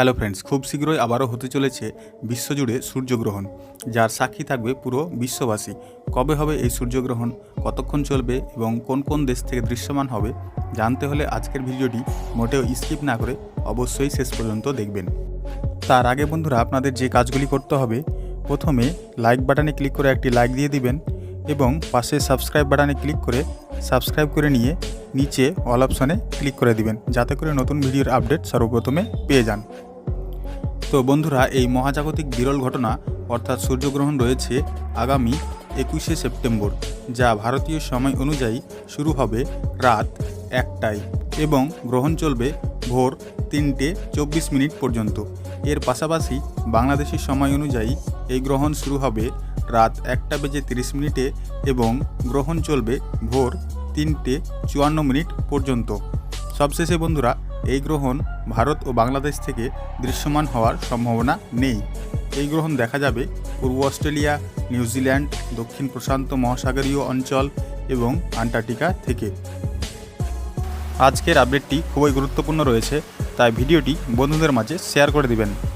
Hello friends, খুব শীঘ্রই আবারও হতে চলেছে বিশ্বজুড়ে সূর্যগ্রহণ, যার সাক্ষী থাকবে পুরো বিশ্ববাসী। কবে হবে এই সূর্যগ্রহণ, কতক্ষণ চলবে এবং কোন কোন দেশ থেকে দৃশ্যমান হবে, জানতে হলে আজকের ভিডিওটি মোটেও স্কিপ না করে অবশ্যই শেষ পর্যন্ত দেখবেন। তার আগে বন্ধুরা, আপনাদের যে কাজগুলি করতে হবে, প্রথমে লাইক বাটনে ক্লিক করে একটি লাইক দিয়ে দিবেন এবং পাশে সাবস্ক্রাইব বাটনে ক্লিক করে সাবস্ক্রাইব করে নিয়ে নিচে অল অপশনে ক্লিক করে দিবেন, যাতে করে নতুন ভিডিওর আপডেট সর্বপ্রথমে পেয়ে যান। তো বন্ধুরা, এই মহাজাগতিক বিরল ঘটনা, অর্থাৎ সূর্যগ্রহণ রয়েছে আগামী একুশে সেপ্টেম্বর, যা ভারতীয় সময় অনুযায়ী শুরু হবে রাত একটায় এবং গ্রহণ চলবে ভোর তিনটে চব্বিশ মিনিট পর্যন্ত। এর পাশাপাশি বাংলাদেশি সময় অনুযায়ী এই গ্রহণ শুরু হবে রাত একটা বেজে তিরিশ মিনিটে এবং গ্রহণ চলবে ভোর তিনটে চুয়ান্ন মিনিট পর্যন্ত। সবশেষে বন্ধুরা এই গ্রহণ ভারত ও বাংলাদেশ থেকে দৃশ্যমান হওয়ার সম্ভাবনা নেই। এই গ্রহণ দেখা যাবে পূর্ব অস্ট্রেলিয়া নিউজিল্যান্ড দক্ষিণ প্রশান্ত মহাসাগরীয় অঞ্চল এবং আন্টার্কটিকা থেকে। আজকের আপডেটটি খুবই গুরুত্বপূর্ণ রয়েছে, তাই ভিডিওটি বন্ধুদের মাঝে শেয়ার করে দিবেন।